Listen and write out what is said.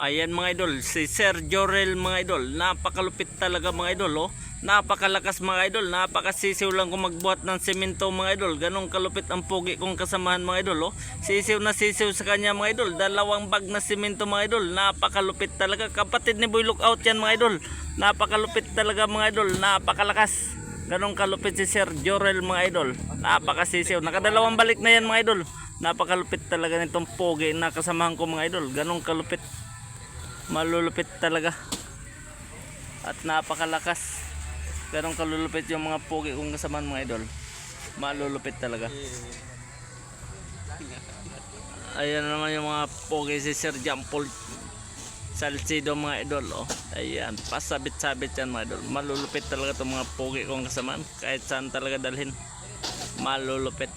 Ayan mga idol, si Sir Jorel mga idol. Napakalupit talaga mga idol oh. Napakalakas mga idol, napakasisiw lang kung magbuhat ng semento mga idol. Ganong kalupit ang pugi kong kasamahan mga idol oh. Sisiw na sisiw sa kanya mga idol. Dalawang bag na semento mga idol. Napakalupit talaga. Kapatid ni Boy Lookout yan mga idol. Napakalupit talaga mga idol. Napakalakas. Ganong kalupit si Sir Jorel mga idol. Napakasisiw. Nakadalawang balik na yan mga idol. Napakalupit talaga nitong pogi na kasamahan ko mga idol. Ganong kalupit. Malulupit talaga. At napakalakas. Ganong kalulupit yung mga pogi kong kasamahan mga idol. Malulupit talaga. Ayan naman yung mga pogi si Sir Paul Salcido mga idol oh. Ayan, pasabit-sabit yan mga idol. Malulupit talaga itong mga pogi kong kasamaan. Kahit saan talaga dalhin. Malulupit.